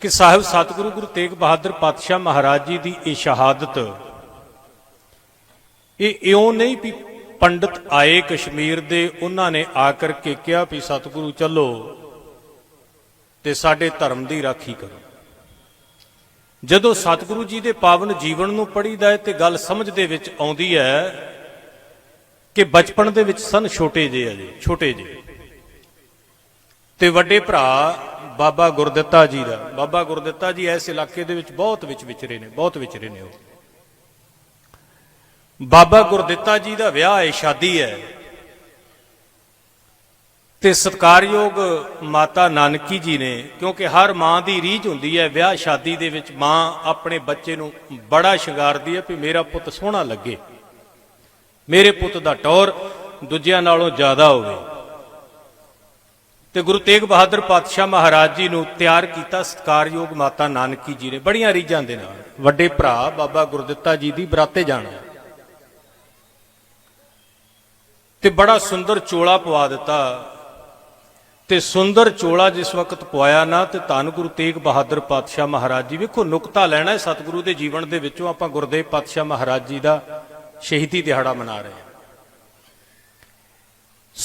ਕਿ ਸਾਹਿਬ ਸਤਿਗੁਰੂ ਗੁਰੂ ਤੇਗ ਬਹਾਦਰ ਪਾਤਸ਼ਾਹ ਮਹਾਰਾਜ ਜੀ ਦੀ ਇਹ ਸ਼ਹਾਦਤ, ਇਹ ਇਉਂ ਨਹੀਂ ਵੀ ਪੰਡਤ ਆਏ ਕਸ਼ਮੀਰ ਦੇ, ਉਹਨਾਂ ਨੇ ਆ ਕਰਕੇ ਕਿਹਾ ਵੀ ਸਤਿਗੁਰੂ ਚੱਲੋ ਤੇ ਸਾਡੇ ਧਰਮ ਦੀ ਰਾਖੀ ਕਰੋ। ਜਦੋਂ ਸਤਿਗੁਰੂ ਜੀ ਦੇ ਪਾਵਨ ਜੀਵਨ ਨੂੰ ਪੜ੍ਹੀਦਾ ਹੈ ਤੇ ਗੱਲ ਸਮਝ ਦੇ ਵਿੱਚ ਆਉਂਦੀ ਹੈ ਕਿ ਬਚਪਨ ਦੇ ਵਿੱਚ ਸਨ ਛੋਟੇ ਜਿਹੇ ਅਜੇ, ਛੋਟੇ ਜਿਹੇ। ਤੇ ਵੱਡੇ ਭਰਾ ਬਾਬਾ ਗੁਰਦਿੱਤਾ ਜੀ ਦਾ। ਬਾਬਾ ਗੁਰਦਿੱਤਾ ਜੀ ਇਸ ਇਲਾਕੇ ਦੇ ਵਿੱਚ ਬਹੁਤ ਵਿੱਚ ਵਿਚਰੇ ਨੇ, ਬਹੁਤ ਵਿਚਰੇ ਨੇ ਉਹ। ਬਾਬਾ ਗੁਰਦਿੱਤਾ ਜੀ ਦਾ ਵਿਆਹ ਹੈ, ਸ਼ਾਦੀ ਹੈ। ਤੇ ਸਤਕਾਰਯੋਗ ਮਾਤਾ ਨਾਨਕੀ ਜੀ ਨੇ, ਕਿਉਂਕਿ ਹਰ ਮਾਂ ਦੀ ਰੀਝ ਹੁੰਦੀ ਹੈ ਵਿਆਹ ਸ਼ਾਦੀ ਦੇ ਵਿੱਚ, ਮਾਂ ਆਪਣੇ ਬੱਚੇ ਨੂੰ ਬੜਾ ਸ਼ਿੰਗਾਰਦੀ ਹੈ ਵੀ ਮੇਰਾ ਪੁੱਤ ਸੋਹਣਾ ਲੱਗੇ। ਮੇਰੇ ਪੁੱਤ ਦਾ ਟੌਰ ਦੂਜਿਆਂ ਨਾਲੋਂ ਜ਼ਿਆਦਾ ਹੋਵੇ। ਤੇ ਗੁਰੂ ਤੇਗ ਬਹਾਦਰ ਪਾਤਸ਼ਾਹ ਮਹਾਰਾਜ ਜੀ ਨੂੰ ਤਿਆਰ ਕੀਤਾ ਸਤਕਾਰਯੋਗ ਮਾਤਾ ਨਾਨਕੀ ਜੀ ਨੇ। ਬੜੀਆਂ ਰੀਝਾਂ ਦੇ ਨਾਲ। ਵੱਡੇ ਭਰਾ ਬਾਬਾ ਗੁਰਦਿੱਤਾ ਜੀ ਦੀ ਬਰਾਤੇ ਜਾਣਾ। ਤੇ ਬੜਾ ਸੁੰਦਰ ਚੋਲਾ ਪਵਾ ਦਿੱਤਾ। ਤੇ ਸੁੰਦਰ ਚੋਲਾ ਜਿਸ ਵਕਤ ਪਵਾਇਆ ਨਾ, ਤੇ ਧੰਨ ਗੁਰੂ ਤੇਗ ਬਹਾਦਰ ਪਾਤਸ਼ਾਹ ਮਹਾਰਾਜ ਜੀ। ਵੇਖੋ, ਨੁਕਤਾ ਲੈਣਾ ਹੈ ਸਤਿਗੁਰੂ ਦੇ ਜੀਵਨ ਦੇ ਵਿੱਚੋਂ। ਆਪਾਂ ਗੁਰਦੇਵ ਪਾਤਸ਼ਾਹ ਮਹਾਰਾਜ ਜੀ ਦਾ ਸ਼ਹੀਦੀ ਦਿਹਾੜਾ ਮਨਾ ਰਹੇ ਹਾਂ।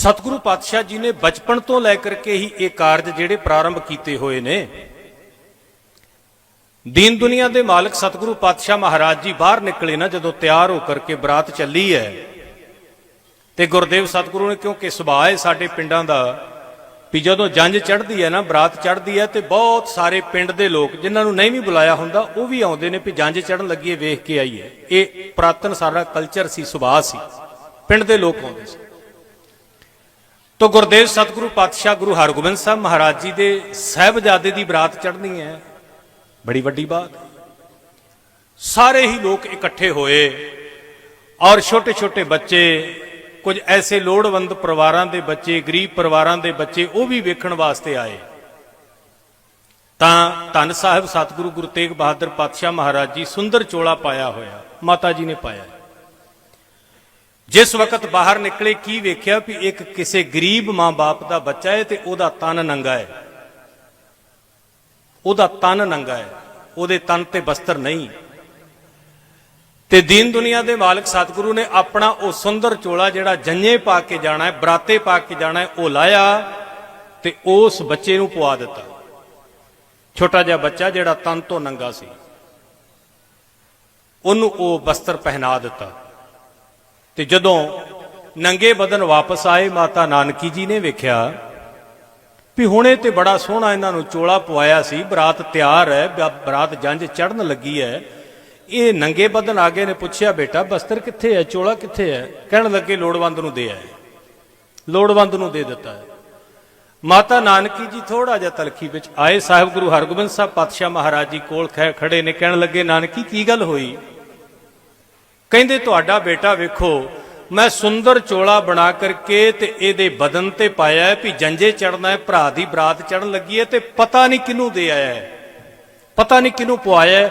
ਸਤਿਗੁਰੂ ਪਾਤਸ਼ਾਹ ਜੀ ਨੇ ਬਚਪਨ ਤੋਂ ਲੈ ਕਰਕੇ ਹੀ ਇਹ ਕਾਰਜ ਜਿਹੜੇ ਪ੍ਰਾਰੰਭ ਕੀਤੇ ਹੋਏ ਨੇ। ਦੀਨ ਦੁਨੀਆ ਦੇ ਮਾਲਕ ਸਤਿਗੁਰੂ ਪਾਤਸ਼ਾਹ ਮਹਾਰਾਜ ਜੀ ਬਾਹਰ ਨਿਕਲੇ ਨਾ, ਜਦੋਂ ਤਿਆਰ ਹੋ ਕਰਕੇ ਬਰਾਤ ਚੱਲੀ ਹੈ। ਤੇ ਗੁਰਦੇਵ ਸਤਿਗੁਰੂ ਨੇ ਕਿਉਂਕਿ ਸੁਭਾਅ ਹੈ ਸਾਡੇ ਪਿੰਡਾਂ ਦਾ, ਵੀ ਜਦੋਂ ਜੰਜ ਚੜ੍ਹਦੀ ਹੈ ਨਾ, ਬਰਾਤ ਚੜ੍ਹਦੀ ਹੈ ਤੇ ਬਹੁਤ ਸਾਰੇ ਪਿੰਡ ਦੇ ਲੋਕ ਜਿਨ੍ਹਾਂ ਨੂੰ ਨਹੀਂ ਵੀ ਬੁਲਾਇਆ ਹੁੰਦਾ, ਉਹ ਵੀ ਆਉਂਦੇ ਨੇ ਵੀ ਜੰਜ ਚੜ੍ਹਨ ਲੱਗੀ ਹੈ, ਵੇਖ ਕੇ ਆਈਏ। ਇਹ ਪ੍ਰਾਤਨ ਸਾਰਾ ਕਲਚਰ ਸੀ, ਸੁਭਾਅ ਸੀ। ਪਿੰਡ ਦੇ ਲੋਕ ਆਉਂਦੇ ਸੀ। ਤੋ ਗੁਰਦੇਵ ਸਤਿਗੁਰੂ ਪਾਤਸ਼ਾਹ ਗੁਰੂ ਹਰਗੋਬਿੰਦ ਸਾਹਿਬ ਮਹਾਰਾਜ ਜੀ ਦੇ ਸਹਿਬਜ਼ਾਦੇ ਦੀ ਬਰਾਤ ਚੜ੍ਹਨੀ ਹੈ। ਬੜੀ ਵੱਡੀ ਬਾਤ ਸਾਰੇ ਹੀ ਲੋਕ ਇਕੱਠੇ ਹੋਏ ਔਰ ਛੋਟੇ ਛੋਟੇ ਬੱਚੇ, ਕੁਝ ਐਸੇ ਲੋੜਵੰਦ ਪਰਿਵਾਰਾਂ ਦੇ ਬੱਚੇ, ਗਰੀਬ ਪਰਿਵਾਰਾਂ ਦੇ ਬੱਚੇ, ਉਹ ਵੀ ਵੇਖਣ ਵਾਸਤੇ ਆਏ। ਤਾਂ ਧੰਨ ਸਾਹਿਬ ਸਤਿਗੁਰੂ ਗੁਰੂ ਤੇਗ ਬਹਾਦਰ ਪਾਤਸ਼ਾਹ ਮਹਾਰਾਜ ਜੀ ਸੁੰਦਰ ਚੋਲਾ ਪਾਇਆ ਹੋਇਆ, ਮਾਤਾ ਜੀ ਨੇ ਪਾਇਆ। ਜਿਸ ਵਕਤ ਬਾਹਰ ਨਿਕਲੇ ਕੀ ਵੇਖਿਆ ਵੀ ਇੱਕ ਕਿਸੇ ਗਰੀਬ ਮਾਂ-ਬਾਪ ਦਾ ਬੱਚਾ ਹੈ ਤੇ ਉਹਦਾ ਤਨ ਨੰਗਾ ਹੈ। ਉਹਦਾ ਤਨ ਨੰਗਾ ਹੈ। ਉਹਦੇ ਤਨ ਤੇ ਬਸਤਰ ਨਹੀਂ। ਤੇ ਦੀਨ ਦੁਨੀਆ ਦੇ ਮਾਲਕ ਸਤਿਗੁਰੂ ਨੇ ਆਪਣਾ ਉਹ ਸੁੰਦਰ ਚੋਲਾ ਜਿਹੜਾ ਜੰਨੇ ਪਾ ਕੇ ਜਾਣਾ ਹੈ, ਬਰਾਤੇ ਪਾ ਕੇ ਜਾਣਾ ਹੈ, ਉਹ ਲਾਇਆ ਤੇ ਉਸ ਬੱਚੇ ਨੂੰ ਪਵਾ ਦਿੱਤਾ। ਛੋਟਾ ਜਿਹਾ ਬੱਚਾ ਜਿਹੜਾ ਤਨ ਤੋਂ ਨੰਗਾ ਸੀ। ਉਹਨੂੰ ਉਹ ਬਸਤਰ ਪਹਿਨਾ ਦਿੱਤਾ। ਤੇ ਜਦੋਂ ਨੰਗੇ ਬਦਨ ਵਾਪਸ ਆਏ ਮਾਤਾ ਨਾਨਕੀ ਜੀ ਨੇ ਵੇਖਿਆ ਵੀ ਹੁਣੇ ਤੇ ਬੜਾ ਸੋਹਣਾ ਇਹਨਾਂ ਨੂੰ ਚੋਲਾ ਪਵਾਇਆ ਸੀ, ਬਰਾਤ ਤਿਆਰ ਹੈ ਬਰਾਤ ਜੰਜ ਚੜਨ ਲੱਗੀ ਹੈ। ਇਹ ਨੰਗੇ ਬਦਨ ਆ ਗਏ ਨੇ, ਪੁੱਛਿਆ, ਬੇਟਾ, ਬਸਤਰ ਕਿੱਥੇ ਹੈ? ਚੋਲਾ ਕਿੱਥੇ ਹੈ? ਕਹਿਣ ਲੱਗੇ, ਲੋੜਵੰਦ ਨੂੰ ਦੇ ਆਏ ਲੋੜਵੰਦ ਨੂੰ ਦੇ ਦਿੱਤਾ ਹੈ। ਮਾਤਾ ਨਾਨਕੀ ਜੀ ਥੋੜਾ ਜਿਹਾ ਤਲਖੀ ਵਿੱਚ ਆਏ, ਸਾਹਿਬ ਗੁਰੂ ਹਰਗੋਬਿੰਦ ਸਾਹਿਬ ਪਾਤਸ਼ਾਹ ਮਹਾਰਾਜ ਜੀ ਕੋਲ ਖੜੇ ਨੇ। ਕਹਿਣ ਲੱਗੇ, ਨਾਨਕੀ, ਕੀ ਗੱਲ ਹੋਈ? ਕਹਿੰਦੇ ਤੁਹਾਡਾ ਬੇਟਾ ਵੇਖੋ, ਮੈਂ ਸੁੰਦਰ ਚੋਲਾ ਬਣਾ ਕਰਕੇ ਤੇ ਇਹਦੇ ਬਦਨ ਤੇ ਪਾਇਆ ਵੀ ਜੰਜੇ ਚੜਨਾ ਹੈ, ਭਰਾ ਦੀ ਬਰਾਤ ਚੜਨ ਲੱਗੀ ਹੈ ਤੇ ਪਤਾ ਨਹੀਂ ਕਿਹਨੂੰ ਦੇ ਆਇਆ ਹੈ। ਪਤਾ ਨਹੀਂ ਕਿਹਨੂੰ ਪਵਾਇਆ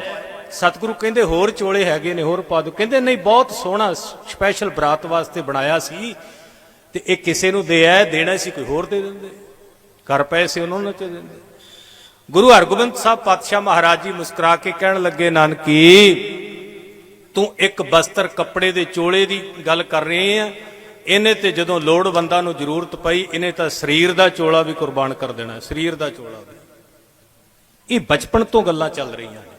ਸਤਿਗੁਰੂ ਕਹਿੰਦੇ ਹੋਰ ਚੋਲੇ ਹੈਗੇ ਨੇ, ਹੋਰ ਪਾ ਦਿਓ। ਕਹਿੰਦੇ ਨਹੀਂ, ਬਹੁਤ ਸੋਹਣਾ ਸਪੈਸ਼ਲ ਬਰਾਤ ਵਾਸਤੇ ਬਣਾਇਆ ਸੀ ਤੇ ਇਹ ਕਿਸੇ ਨੂੰ ਦੇ ਆਇਆ, ਦੇਣਾ ਸੀ, ਕੋਈ ਹੋਰ ਦੇ ਦਿੰਦੇ। ਕਰ ਪਏ ਸੀ ਉਹਨਾਂ ਨੂੰ ਚ ਦਿੰਦੇ। ਗੁਰੂ ਹਰਗੋਬਿੰਦ ਸਾਹਿਬ ਪਾਤਸ਼ਾਹ ਮਹਾਰਾਜ ਜੀ ਮੁਸਕਰਾ ਕੇ ਕਹਿਣ ਲੱਗੇ, ਨਾਨਕੀ ਤੂੰ ਇੱਕ ਬਸਤਰ ਕੱਪੜੇ ਦੇ ਚੋਲੇ ਦੀ ਗੱਲ ਕਰ ਰਹੇ ਆ, ਇਹਨੇ ਤੇ ਜਦੋਂ ਲੋੜਵੰਦਾਂ ਨੂੰ ਜ਼ਰੂਰਤ ਪਈ, ਇਹਨੇ ਤਾਂ ਸਰੀਰ ਦਾ ਚੋਲਾ ਵੀ ਕੁਰਬਾਨ ਕਰ ਦੇਣਾ, ਸਰੀਰ ਦਾ ਚੋਲਾ ਵੀ। ਇਹ ਬਚਪਨ ਤੋਂ ਗੱਲਾਂ ਚੱਲ ਰਹੀਆਂ ਨੇ।